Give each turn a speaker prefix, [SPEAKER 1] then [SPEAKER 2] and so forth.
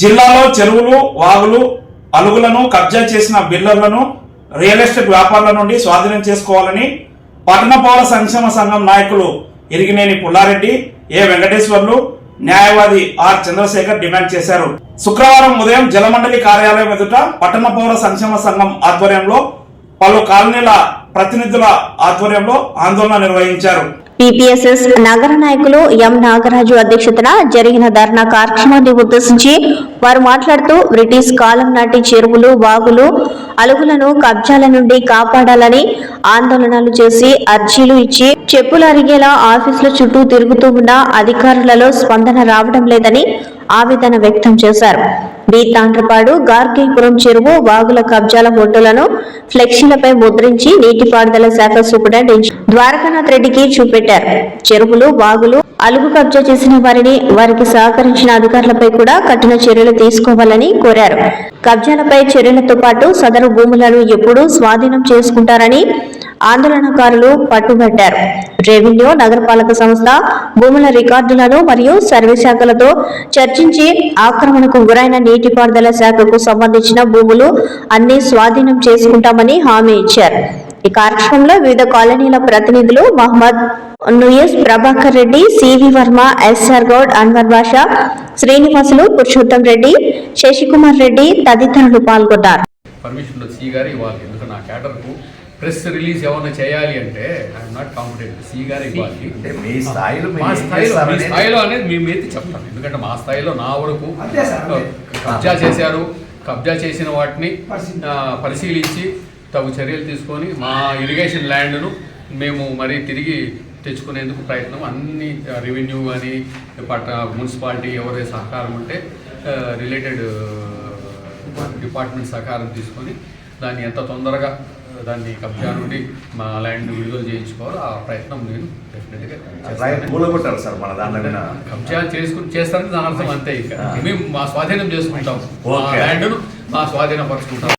[SPEAKER 1] జిల్లాలో చెరువులు వాగులు అలుగులను కబ్జా చేసిన బిల్లర్లను రియల్ ఎస్టేట్ వ్యాపారుల నుండి స్వాధీనం చేసుకోవాలని పట్టణ పౌర సంక్షేమ సంఘం నాయకులు ఇరిగినేని పుల్లారెడ్డి ఏ వెంకటేశ్వర్లు న్యాయవాది ఆర్ చంద్రశేఖర్ డిమాండ్ చేశారు. శుక్రవారం ఉదయం జలమండలి కార్యాలయం ఎదుట పట్టణ పౌర సంక్షేమ సంఘం ఆధ్వర్యంలో పలు కాలనీల ప్రతినిధుల ఆధ్వర్యంలో ఆందోళన నిర్వహించారు.
[SPEAKER 2] పిపిఎస్ఎస్ నగర నాయకులు ఎం నాగరాజు అధ్యక్షతన జరిగిన ధర్నా కార్యక్రమాన్ని ఉద్దేశించి వారు మాట్లాడుతూ బ్రిటిష్ కాలం నాటి చెరువులు వాగులు అలుగులను కబ్జాల నుండి కాపాడాలని ఆందోళనలు చేసి అర్జీలు ఇచ్చి చెప్పులు అరిగేలా ఆఫీసుల చుట్టూ తిరుగుతూ ఉన్న అధికారులలో స్పందన రావడం లేదని ఆవేదన వ్యక్తం చేశారు. బి తాండ్రపాడు గార్గీపురం చెరువు వాగుల కబ్జాల ఫోటోలను ఫ్లెక్సీలపై ముద్రించి నీటిపారుదల శాఖ సూపరింటెండెంట్ ద్వారకానాథ్ రెడ్డికి చూపెట్టారు. చెరువులు వాగులు అలుగు కబ్జా చేసిన వారిని వారికి సహకరించిన అధికారులపై కూడా కఠిన చర్యలు తీసుకోవాలని కోరారు. కబ్జాలపై చర్యలతో పాటు సదరు భూములను ఎప్పుడూ స్వాధీనం చేసుకుంటారని ఆందోళనకారులు పట్టుబట్టారు. రెవెన్యూ నగరపాలక సంస్థ భూముల రికార్డులను మరియు సర్వే శాఖలతో చర్చించి ఆక్రమణకు గురైన నీటిపారుదల శాఖకు సంబంధించిన భూములు అన్ని స్వాధీనం చేసుకుంటామని హామీ ఇచ్చారు. ఈ కార్యక్రమంలో వివిధ కాలనీల ప్రతినిధులు మహమ్మద్ నుయస్ ప్రభాకర్ రెడ్డి సివి వర్మ ఎస్ఆర్ గౌడ్ అన్వర్ బాషా శ్రీనివాసులు పురుషోత్తం రెడ్డి శశికుమార్ రెడ్డి తదితరులు పాల్గొన్నారు.
[SPEAKER 3] పర్మిషన్ సి గారు ఇవ్వాలి. ఎందుకంటే నా క్యాటర్కు ప్రెస్ రిలీజ్ ఏమైనా చేయాలి అంటే ఐఎమ్ నాట్ కాంపిటెంట్ సి గారు ఇవ్వాలి.
[SPEAKER 4] అంటే మీ స్థాయిలో
[SPEAKER 3] మా స్థాయిలో మీ స్థాయిలో అనేది మీ మీద చెప్తాను ఎందుకంటే మా స్థాయిలో నా వరకు. కబ్జా చేశారు. కబ్జా చేసిన వాటిని పరిశీలించి తగు చర్యలు తీసుకొని మా ఇరిగేషన్ ల్యాండ్ను మేము మరి తిరిగి తెచ్చుకునేందుకు ప్రయత్నం. అన్ని రెవెన్యూ కానీ పట్ట మున్సిపాలిటీ ఎవరైతే సహకారం ఉంటే రిలేటెడ్ డిపార్ట్మెంట్ సహకారం తీసుకొని దాన్ని ఎంత తొందరగా దాన్ని కబ్జా నుండి మా ల్యాండ్ విడుదల చేయించుకోవాలో ఆ ప్రయత్నం నేను డెఫినెట్గా
[SPEAKER 4] సార్ మన దాంట్లో
[SPEAKER 3] కబ్జా చేసుకుని చేస్తారని దాని అర్థం అంతే ఇక. మేము మా స్వాధీనం చేసుకుంటాం. ల్యాండ్ను మా స్వాధీనపరుచుకుంటాం.